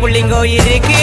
புள்ளிங்கோ இருக்கு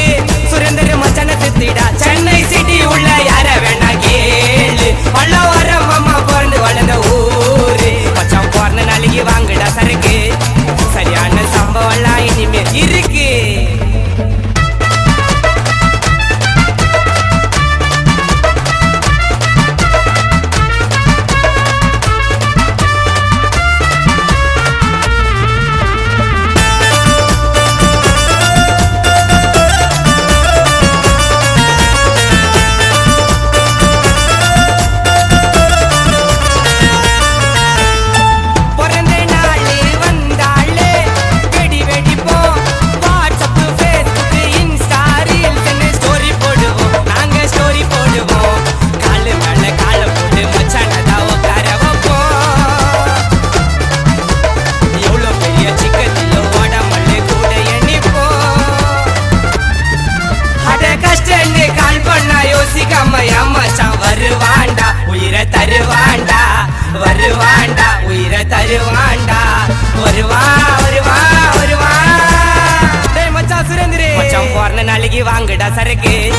சரக்கு.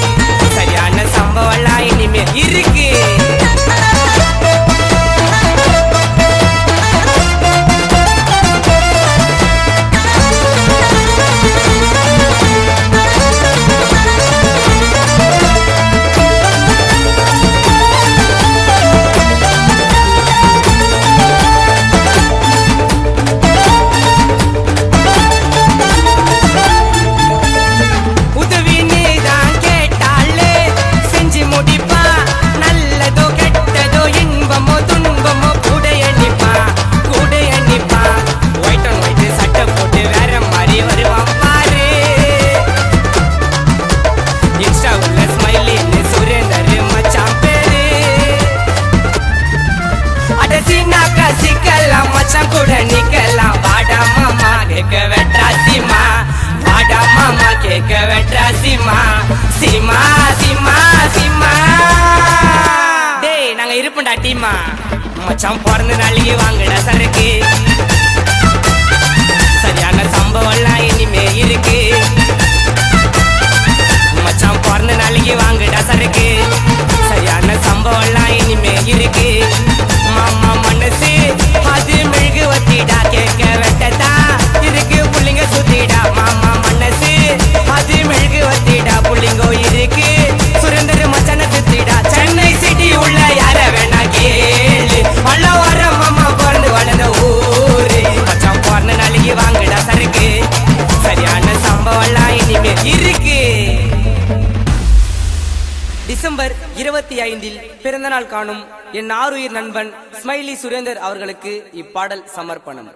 சரியான சம்பவம்லாம் இனிமே இருக்கு. மச்சான் கூட நிக்கலாம். வாடா மாமா கேட்க வெட்டா சீமா. வாடா மாமா கேட்க வெட்டா சீமா. சீமா சீமா சீமா. டேய் நாங்க இருப்போம்டா டீமா. மச்சான் பிறந்த நாளைக்கு வாங்கடா சரக்கு. சரியான சம்பவம்லாம் இனிமே இருக்கு. டிசம்பர் இருபத்தி ஐந்தில் பிறந்தநாள் காணும் என் ஆறுயிர் நண்பன் ஸ்மைலி சுரேந்தர் அவர்களுக்கு இப்பாடல் சமர்ப்பணம்.